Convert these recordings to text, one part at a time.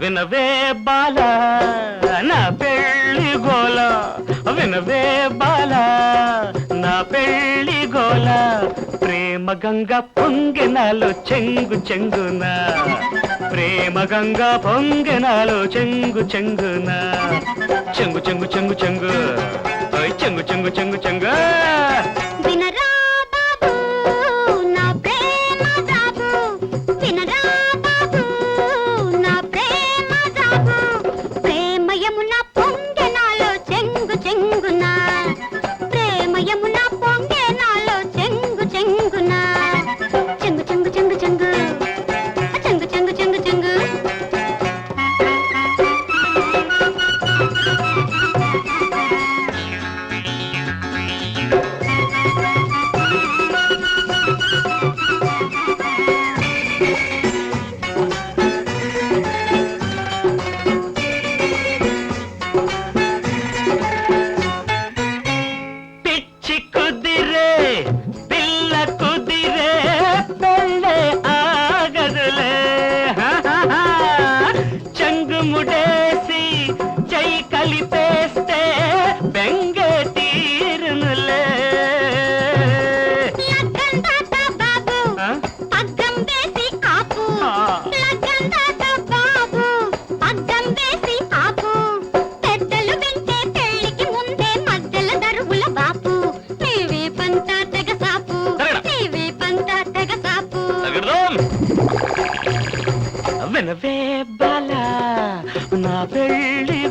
వినవే బాల నా పెళ్ళి గోల. వినవే బాల నా పెళ్ళి గోల. ప్రేమ గంగ పొంగెనాలో చెంగు చెంగునా. ప్రేమ గంగ పొంగెనాలో చెంగు చెంగునా. చెంగు చెంగు చెంగు చెంగు. చెంగు చెంగు చెంగు చెంగు. కలిపేసి చెయ్యి కలిపేసి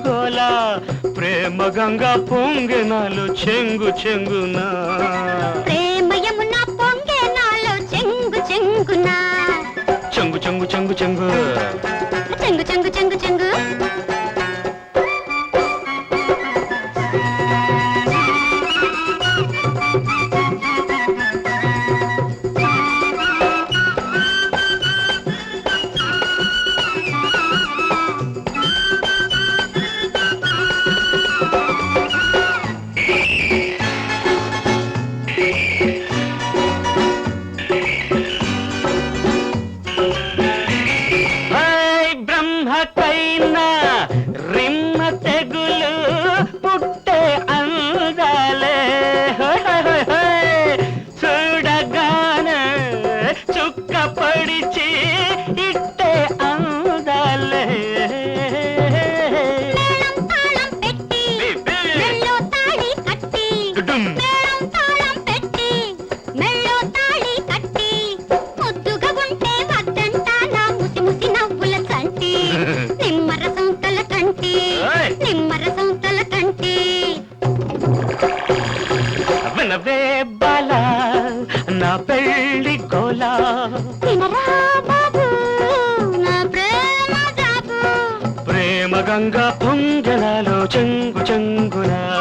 గోలా ప్రేమ గంగా పొంగినాలు చెంగు చెంగునా. ప్రేమ గంగా పొంగనాలో చెంగు చెంగునా.